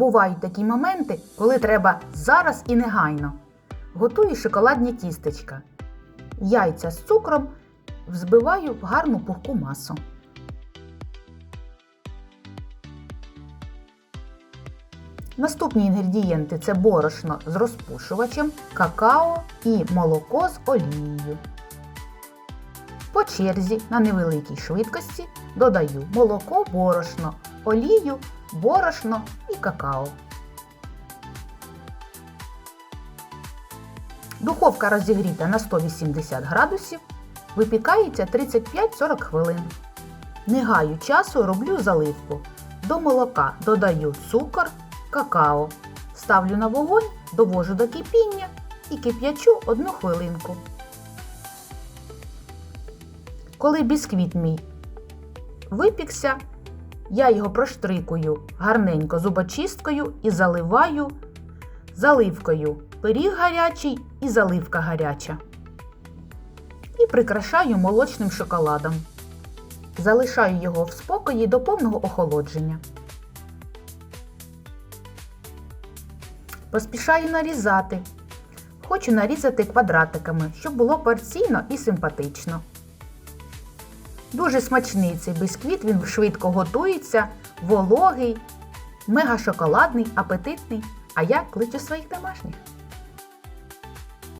Бувають такі моменти, коли треба зараз і негайно. Готую шоколадні тістечка. Яйця з цукром взбиваю в гарну пухку масу. Наступні інгредієнти це борошно з розпушувачем, какао і молоко з олією. По черзі на невеликій швидкості додаю молоко, борошно, олію, борошно і какао. Духовка розігріта на 180 градусів, випікається 35-40 хвилин. Не гаю часу роблю заливку. До молока додаю цукор, какао. Ставлю на вогонь, довожу до кипіння і кип'ячу одну хвилинку. Коли бісквіт мій випікся, я його проштрикую гарненько зубочисткою і заливаю заливкою. Пиріг гарячий і заливка гаряча. І прикрашаю молочним шоколадом. Залишаю його в спокої до повного охолодження. Поспішаю нарізати. Хочу нарізати квадратиками, щоб було порційно і симпатично. Дуже смачний цей бисквіт, він швидко готується, вологий, мега шоколадний, апетитний. А я кличу своїх домашніх.